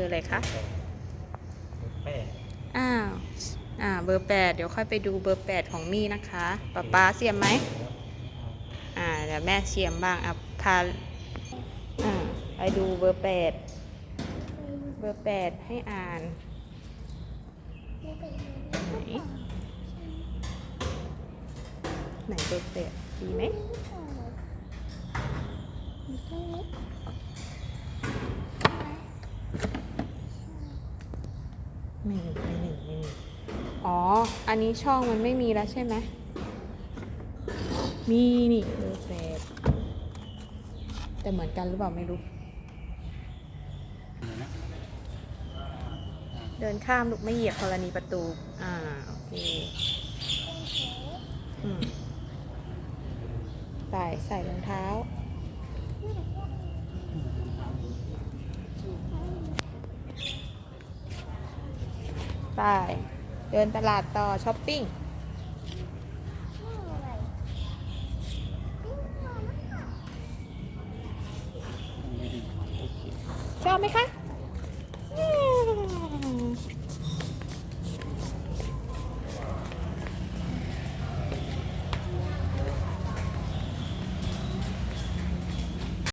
ออะไรคะแป้งอ้าวอ่าเบอร์แปดเดี๋ยวค่อยไปดูเบอร์แปดของมี่นะคะป๊าป๊าเสียมไหมอ่าเดี๋ยวแม่เสียมบ้างอะพาอ่าไปดูเบอร์แปดเบอร์แปดให้อ่านไหนไหนเบอร์แปดดีไหม ไม่มีไม่มีไม่มีอ๋อ อันนี้ช่องมันไม่มีแล้วใช่ไหม มีนี่เบอร์แปดแต่เหมือนกันหรือเปล่าไม่รู้ เดินข้ามลูกไม่เหยียบธรณีประตู อ่า โอเคอืมใส่ใส่รองเท้า ไป เดินตลาดต่อช้อปปิ้งชอบไหมคะ